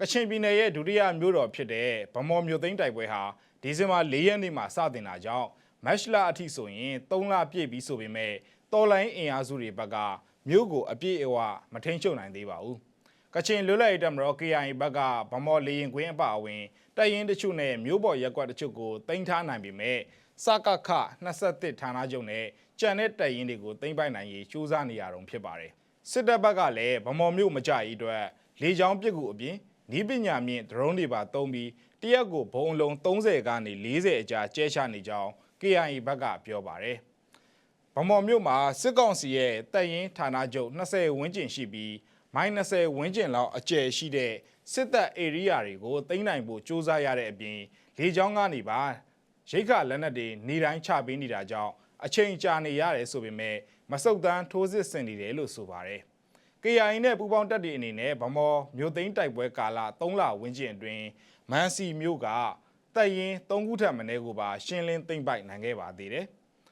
ကချင်ပြည်နယ်ရဲ့ဒုတိယမြို့တော်ဖြစ်တဲ့ဗမော်မြို့သိမ်းတိုက်ပွဲဟာဒီဇင်ဘာ၄ရက်နေ့မှာစတင်တာကြောင့်မတ်လအထိဆိုရင်3လပြည့်ပြီဆိုပေမဲ့တော်လိုင်းအင်အားစုတွေဘက်ကမြို့ကိုအပြည့်အဝမထိန်ချုပ်နိုင်သေးပါဘူး။ကချင်လွတ်လပ်ရေးတပ်မတော် KIA ဘက်ကဗမော်လေရင်ကွင်းအပအဝင်တပ်ရင်းတချို့နဲ့မြို့ပေါ်ရက်ကွက်တချို့ကိုတင်ထားနိုင်ပေမဲ့စကခ21ဌာနချုပ်နဲ့ကြံတဲ့တပ်ရင်းတွေကိုတင်ပိုက်နိုင်ရေးစူးစမ်းနေရတုန်းဖြစ်ပါတယ်။စစ်တပ်ဘက်ကလည်းဗမော်မြို့မကြရေးအတွက်လေကြောင်းပစ်ကူအပြင် နီးပညာမြင့်ဒရုန်းတွေပါတုံးပြီးတရက်ကိုဘုံအလုံး30ကနေ40အကြာကျဲချနေကြောင်း KIA ဘက်ကပြောပါတယ်။ဗမော်မြို့မှာစစ်ကောင်စီရဲ့တပ်ရင်းဌာနချုပ်20ဝန်းကျင်ရှိပြီးမိုင်း20ဝန်းကျင်လောက်အကျယ်ရှိတဲ့စစ်တပ်ဧရိယာတွေကိုသိမ်းနိုင်ဖို့စ조사ရတဲ့အပြင်လေကြောင်းကနေပါရိတ်ခလက်နက်တွေနေတိုင်းချပေးနေတာကြောင့်အချိန်ကြာနေရတယ်ဆိုပေမဲ့မဆုတ်တမ်းထိုးစစ်ဆင်နေတယ်လို့ဆိုပါတယ်။ KIA နဲ့ပူးပေါင်းတပ်တွေအနေနဲ့ဗမော်မြို့သိမ်းတိုက်ပွဲကာလ3လဝန်းကျင်အတွင်းမန်စီမြို့ကတပ်ရင်း3ခုထပ်မံကိုပါရှင်းလင်းသိမ်းပိုက်နိုင်ခဲ့ပါသေးတယ်။